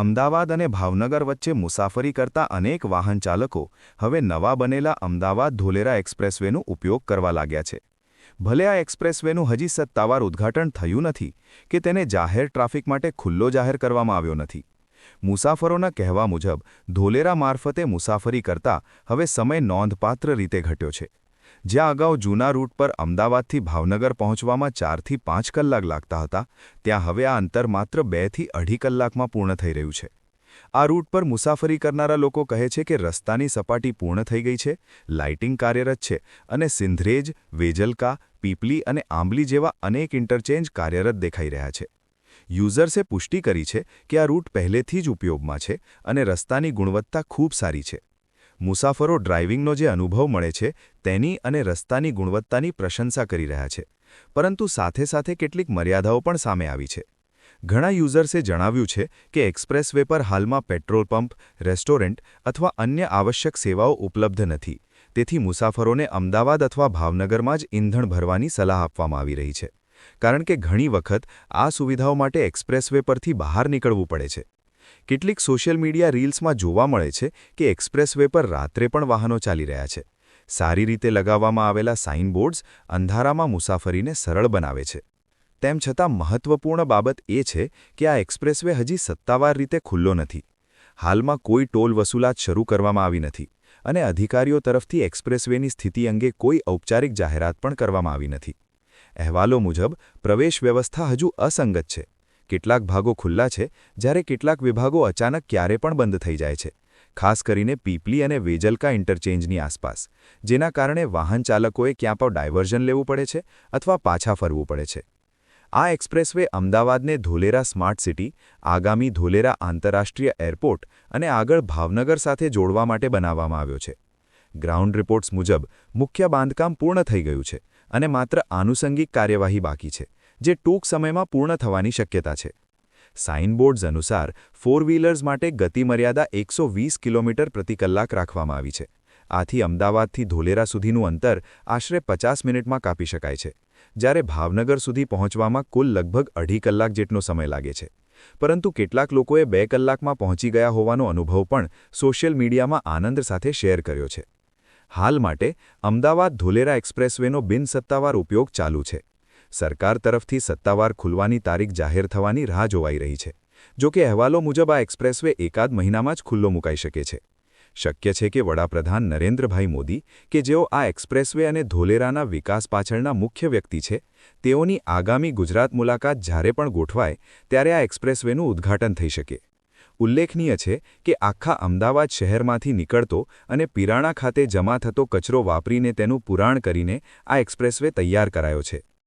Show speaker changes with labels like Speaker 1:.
Speaker 1: અમદાવાદ અને ભાવનગર વચ્ચે મુસાફરી કરતા અનેક વાહન ચાલકો હવે નવા બનેલા અમદાવાદ ધોલેરા એક્સપ્રેસવેનો ઉપયોગ કરવા લાગ્યા છે. ભલે આ એક્સપ્રેસવેનું હજી સત્તાવાર ઉદ્ઘાટન થયું નથી કે તેને જાહેર ટ્રાફિક માટે ખુલ્લો જાહેર કરવામાં આવ્યો નથી. મુસાફરોના કહેવા મુજબ, ધોલેરા મારફતે મુસાફરી કરતા હવે સમય નોંધપાત્ર રીતે ઘટ્યો છે. જ્યાં અગાઉ જૂના રૂટ પર અમદાવાદથી ભાવનગર પહોંચવામાં ચારથી પાંચ કલાક લાગતા હતા, ત્યાં હવે આ અંતર માત્ર બેથી અઢી કલાકમાં પૂર્ણ થઈ રહ્યું છે. આ રૂટ પર મુસાફરી કરનારા લોકો કહે છે કે રસ્તાની સપાટી પૂર્ણ થઈ ગઈ છે, લાઇટિંગ કાર્યરત છે અને સિંધરેજ, વેજલકા, પીપલી અને આંબલી જેવા અનેક ઇન્ટરચેન્જ કાર્યરત દેખાઈ રહ્યા છે. યુઝર્સે પુષ્ટિ કરી છે કે આ રૂટ પહેલેથી જ ઉપયોગમાં છે અને રસ્તાની ગુણવત્તા ખૂબ સારી છે. મુસાફરો ડ્રાઇવિંગનો જે અનુભવ મળે છે, તેની અને રસ્તાની ગુણવત્તાની પ્રશંસા કરી રહ્યા છે. પરંતુ સાથે સાથે કેટલીક મર્યાદાઓ પણ સામે આવી છે. ઘણા યુઝર્સે જણાવ્યું છે કે એક્સપ્રેસવે પર હાલમાં પેટ્રોલ પંપ, રેસ્ટોરન્ટ અથવા અન્ય આવશ્યક સેવાઓ ઉપલબ્ધ નથી. તેથી મુસાફરોને અમદાવાદ અથવા ભાવનગરમાં જ ઈંધણ ભરવાની સલાહ આપવામાં આવી રહી છે. કારણ કે ઘણી વખત આ સુવિધાઓ માટે એક્સપ્રેસવે પરથી બહાર નીકળવું પડે છે. કેટલીક સોશિયલ મીડિયા રીલ્સમાં જોવા મળે છે કે એક્સપ્રેસવે પર રાત્રે પણ વાહનો ચાલી રહ્યા છે. સારી રીતે લગાવવામાં આવેલા સાઇનબોર્ડ્સ અંધારામાં મુસાફરીને સરળ બનાવે છે. તેમ છતાં મહત્વપૂર્ણ બાબત એ છે કે આ એક્સપ્રેસવે હજી સત્તાવાર રીતે ખુલ્લો નથી. હાલમાં કોઈ ટોલ વસૂલાત શરૂ કરવામાં આવી નથી અને અધિકારીઓ તરફથી એક્સપ્રેસવેની સ્થિતિ અંગે કોઈ ઔપચારિક જાહેરાત પણ કરવામાં આવી નથી. અહેવાલો મુજબ, પ્રવેશ વ્યવસ્થા હજુ અસંગત છે. કેટલાક ભાગો ખુલ્લા છે, જ્યારે કેટલાક વિભાગો અચાનક ક્યારે પણ બંધ થઈ જાય છે. ખાસ કરીને પીપલી અને વેજલકા ઇન્ટરચેન્જની આસપાસ, જેના કારણે વાહન ચાલકોએ ક્યાં પણ ડાયવર્ઝન લેવું પડે છે અથવા પાછા ફરવું પડે છે. આ એક્સપ્રેસવે અમદાવાદને ધોલેરા સ્માર્ટ સિટી, આગામી ધોલેરા આંતરરાષ્ટ્રીય એરપોર્ટ અને આગળ ભાવનગર સાથે જોડવા માટે બનાવવામાં આવ્યો છે. ગ્રાઉન્ડ રિપોર્ટ્સ મુજબ, મુખ્ય બાંધકામ પૂર્ણ થઈ ગયું છે અને માત્ર આનુષંગિક કાર્યવાહી બાકી છે. જે ટૂંક સમયમાં પૂર્ણ થવાની શક્યતા છે. સાઇનબોર્ડ્સ અનુસાર ફોર વ્હીલર્સ માટે ગતિમર્યાદા એકસો કિલોમીટર પ્રતિ કલાક રાખવામાં આવી છે. આથી અમદાવાદથી ધોલેરા સુધીનું અંતર આશરે પચાસ મિનિટમાં કાપી શકાય છે. જ્યારે ભાવનગર સુધી પહોંચવામાં કુલ લગભગ અઢી કલાક જેટલો સમય લાગે છે. પરંતુ કેટલાક લોકોએ બે કલાકમાં પહોંચી ગયા હોવાનો અનુભવ પણ સોશિયલ મીડિયામાં આનંદ સાથે શેર કર્યો છે. હાલ માટે અમદાવાદ ધોલેરા એક્સપ્રેસવેનો બિનસત્તાવાર ઉપયોગ ચાલુ છે. સરકાર તરફથી સત્તાવાર ખુલવાની તારીખ જાહેર થવાની રાહ જોવાઈ રહી છે. જો કે અહેવાલો મુજબ આ એક્સપ્રેસવે એકાદ મહિનામાં જ ખુલ્લો મુકાઈ શકે છે. શક્ય છે કે વડાપ્રધાન નરેન્દ્રભાઈ મોદી, કે જેઓ આ એક્સપ્રેસવે અને ધોલેરાના વિકાસ પાછળના મુખ્ય વ્યક્તિ છે, તેઓની આગામી ગુજરાત મુલાકાત જ્યારે પણ ગોઠવાય, ત્યારે આ એક્સપ્રેસવેનું ઉદ્ઘાટન થઈ શકે. ઉલ્લેખનીય છે કે આખા અમદાવાદ શહેરમાંથી નીકળતો અને પિરાણા ખાતે જમા થતો કચરો વાપરીને તેનું પુરાણ કરીને આ એક્સપ્રેસવે તૈયાર કરાયો છે.